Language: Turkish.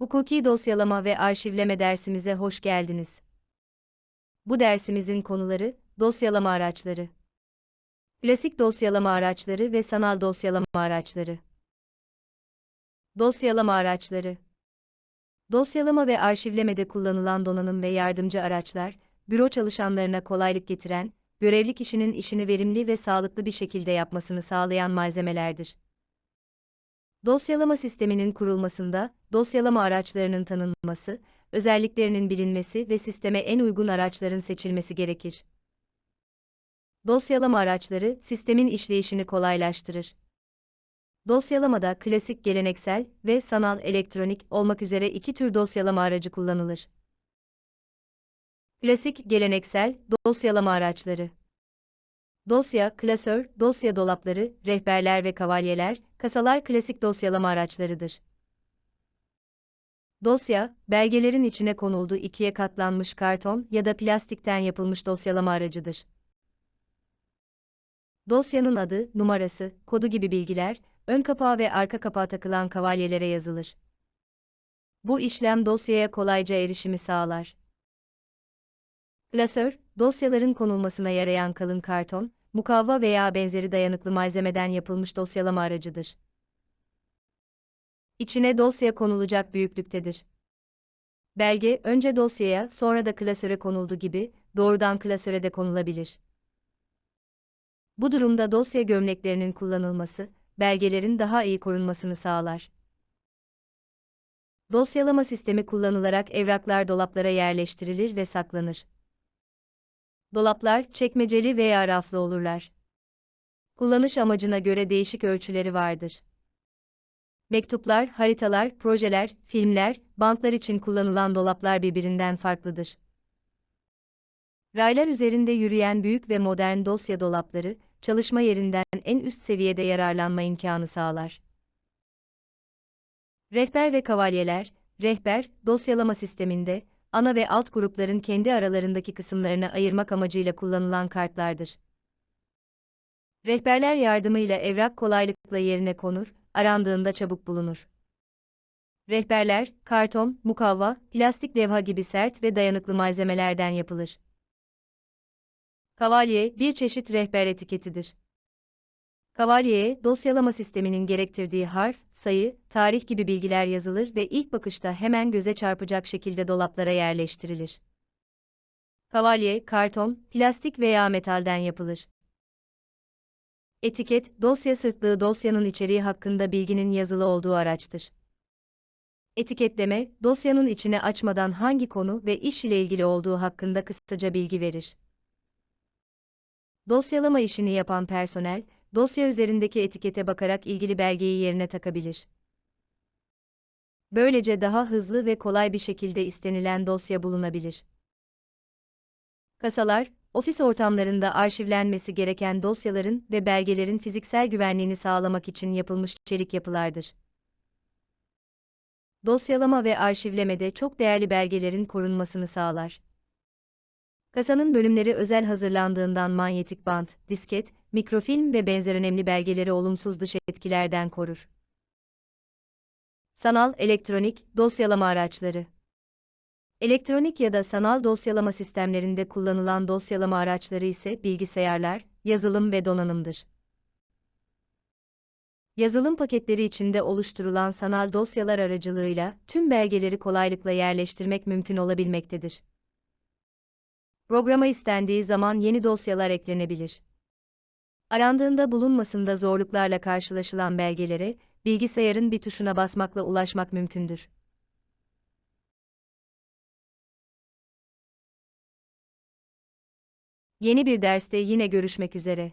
Hukuki dosyalama ve arşivleme dersimize hoş geldiniz. Bu dersimizin konuları, dosyalama araçları, klasik dosyalama araçları ve sanal dosyalama araçları. Dosyalama araçları Dosyalama ve arşivlemede kullanılan donanım ve yardımcı araçlar, büro çalışanlarına kolaylık getiren, görevli kişinin işini verimli ve sağlıklı bir şekilde yapmasını sağlayan malzemelerdir. Dosyalama sisteminin kurulmasında, dosyalama araçlarının tanınması, özelliklerinin bilinmesi ve sisteme en uygun araçların seçilmesi gerekir. Dosyalama araçları, sistemin işleyişini kolaylaştırır. Dosyalamada klasik geleneksel ve sanal elektronik olmak üzere iki tür dosyalama aracı kullanılır. Klasik geleneksel dosyalama araçları Dosya, klasör, dosya dolapları, rehberler ve kavalyeler, kasalar klasik dosyalama araçlarıdır. Dosya, belgelerin içine konulduğu ikiye katlanmış karton ya da plastikten yapılmış dosyalama aracıdır. Dosyanın adı, numarası, kodu gibi bilgiler, ön kapağı ve arka kapağı takılan kavalyelere yazılır. Bu işlem dosyaya kolayca erişimi sağlar. Klasör, dosyaların konulmasına yarayan kalın karton, mukavva veya benzeri dayanıklı malzemeden yapılmış dosyalama aracıdır. İçine dosya konulacak büyüklüktedir. Belge, önce dosyaya, sonra da klasöre konuldu gibi, doğrudan klasöre de konulabilir. Bu durumda dosya gömleklerinin kullanılması, belgelerin daha iyi korunmasını sağlar. Dosyalama sistemi kullanılarak evraklar dolaplara yerleştirilir ve saklanır. Dolaplar, çekmeceli veya raflı olurlar. Kullanış amacına göre değişik ölçüleri vardır. Mektuplar, haritalar, projeler, filmler, bantlar için kullanılan dolaplar birbirinden farklıdır. Raylar üzerinde yürüyen büyük ve modern dosya dolapları, çalışma yerinden en üst seviyede yararlanma imkanı sağlar. Rehber ve kavalyeler, rehber, dosyalama sisteminde, ana ve alt grupların kendi aralarındaki kısımlarını ayırmak amacıyla kullanılan kartlardır. Rehberler yardımıyla evrak kolaylıkla yerine konur, arandığında çabuk bulunur. Rehberler, karton, mukavva, plastik levha gibi sert ve dayanıklı malzemelerden yapılır. Kavalye, bir çeşit rehber etiketidir. Kavalyeye, dosyalama sisteminin gerektirdiği harf, sayı, tarih gibi bilgiler yazılır ve ilk bakışta hemen göze çarpacak şekilde dolaplara yerleştirilir. Kavalye, karton, plastik veya metalden yapılır. Etiket, dosya sırtlığı dosyanın içeriği hakkında bilginin yazılı olduğu araçtır. Etiketleme, dosyanın içine açmadan hangi konu ve iş ile ilgili olduğu hakkında kısaca bilgi verir. Dosyalama işini yapan personel, dosya üzerindeki etikete bakarak ilgili belgeyi yerine takabilir. Böylece daha hızlı ve kolay bir şekilde istenilen dosya bulunabilir. Kasalar, ofis ortamlarında arşivlenmesi gereken dosyaların ve belgelerin fiziksel güvenliğini sağlamak için yapılmış çelik yapılardır. Dosyalama ve arşivlemede çok değerli belgelerin korunmasını sağlar. Kasanın bölümleri özel hazırlandığından manyetik bant, disket, mikrofilm ve benzer önemli belgeleri olumsuz dış etkilerden korur. Sanal, elektronik, dosyalama araçları Elektronik ya da sanal dosyalama sistemlerinde kullanılan dosyalama araçları ise bilgisayarlar, yazılım ve donanımdır. Yazılım paketleri içinde oluşturulan sanal dosyalar aracılığıyla tüm belgeleri kolaylıkla yerleştirmek mümkün olabilmektedir. Programa istendiği zaman yeni dosyalar eklenebilir. Arandığında bulunmasında zorluklarla karşılaşılan belgelere, bilgisayarın bir tuşuna basmakla ulaşmak mümkündür. Yeni bir derste yine görüşmek üzere.